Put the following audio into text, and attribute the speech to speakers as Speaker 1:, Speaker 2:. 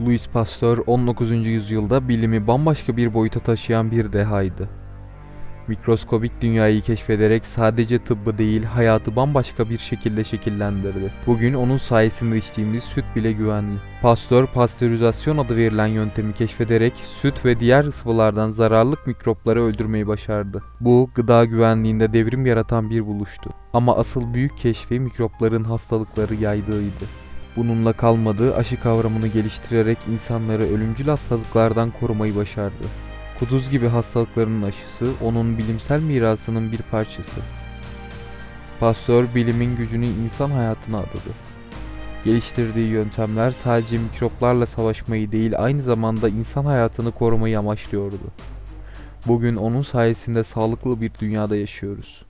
Speaker 1: Louis Pasteur 19. yüzyılda bilimi bambaşka bir boyuta taşıyan bir dehaydı. Mikroskobik dünyayı keşfederek sadece tıbbı değil hayatı bambaşka bir şekilde şekillendirdi. Bugün onun sayesinde içtiğimiz süt bile güvenli. Pasteur pastörizasyon adı verilen yöntemi keşfederek süt ve diğer sıvılardan zararlı mikropları öldürmeyi başardı. Bu gıda güvenliğinde devrim yaratan bir buluştu. Ama asıl büyük keşfi mikropların hastalıkları yaydığıydı. Bununla kalmadı, aşı kavramını geliştirerek insanları ölümcül hastalıklardan korumayı başardı. Kuduz gibi hastalıkların aşısı onun bilimsel mirasının bir parçası. Pasteur bilimin gücünü insan hayatına adadı. Geliştirdiği yöntemler sadece mikroplarla savaşmayı değil aynı zamanda insan hayatını korumayı amaçlıyordu. Bugün onun sayesinde sağlıklı bir dünyada yaşıyoruz.